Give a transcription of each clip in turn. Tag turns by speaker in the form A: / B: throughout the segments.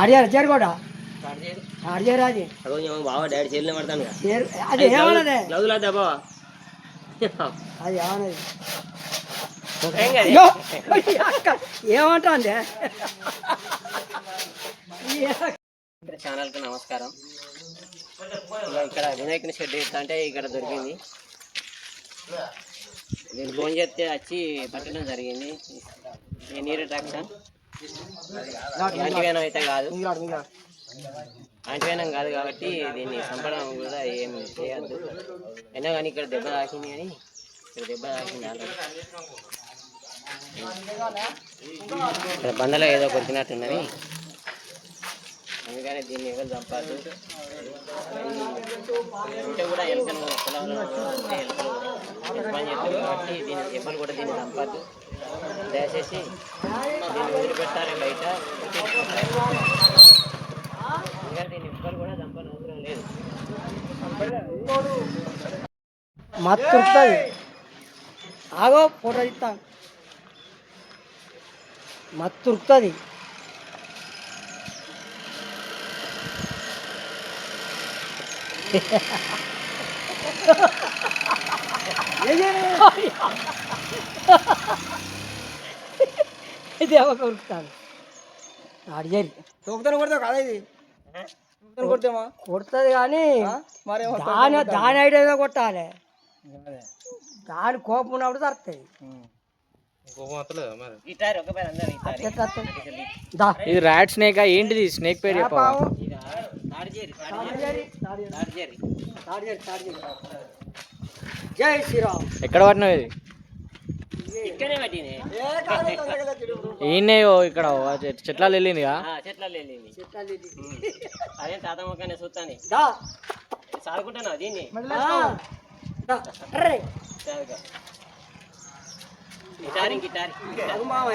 A: ఆడియారు చేరు కూడా. ఆడియారు అది.
B: బావ డాడీ చేతిలో పడతాను
A: అది ఏమన్నదే?
B: వద్దా బావ?
A: అది ఏమన్నది?
B: ఏం కాదు.
A: అయ్యో, అక్క, ఏమంటాందే?
B: ఛానల్కి నమస్కారం. ఇక ఇక్కడ వినాయకుని షెడ్ అంటే ఇక్కడ దొరికింది. నేను ఫోన్ చేస్తే వచ్చి పట్టడం జరిగింది. ఈ నీరు ట్రాక్షన్ యాంటీవేనం అయితే కాదు. యాంటీవేనం కాదు కాబట్టి దీన్ని చంపడం కూడా ఏం చేయొద్దు. అయినా కానీ ఇక్కడ దెబ్బ తాకింది కానీ ఇక్కడ దెబ్బ తాకింది ఇక్కడ బండలో ఏదో కొట్టినట్టున్నది. అందుకని దీన్ని ఎవరు చంపాలి ఉంటే కూడా ఎలుకను పొలంలో ఎలుకలు యజమాని చేస్తారు కాబట్టి దీన్ని ఎవరు కూడా దీన్ని చంపద్దు. దయచేసి దీన్ని వదిలిపెట్టాలి బయట. ఇంకా దీన్ని ఎవ్వరు కూడా చంపని అవసరం లేదు.
A: మత్తు ఆగో ఫోటో ఇస్తా Ha ha ha. ఒక ఉరుకుతాను అడిగారు
C: తొక్కుతాను కొడతావు కదా ఇది? తొక్కుతాను కొడతామా
A: కొడుతుంది కానీ
C: మరేమో
A: దాని దాని ఐడియా కొట్టాలి. దాని కోపం ఉన్నప్పుడు తరుతుంది
C: ఇది ర్యాట్ స్నేక్ ఏంటిది? స్నేక్ పేరు చెప్పవా? ఎక్కడ పడినావు ఇది?
B: ఇక్కడే పట్టినే
C: ఈయనే ఇక్కడ చెట్ల
B: చెట్లలో వెళ్ళింది. అదే తాత మొక్కనే చూస్తాను
A: దా.
B: సాదుకుంటున్నావు దీన్ని. గిటారి
A: మామ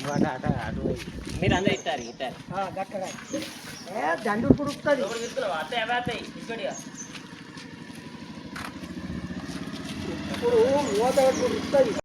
A: అయితే ఆట ఆడు.
B: గిటారి
A: అర్రే.
B: నువ్వు ఇట్లా గిటార్ తీ. మీరు అందరు ఇస్తారు గిటార్
A: ఆ, గట్టగా. ఏ దండు పుడుకుతుంది ఇప్పుడు మూత పెట్టుకుంటుంది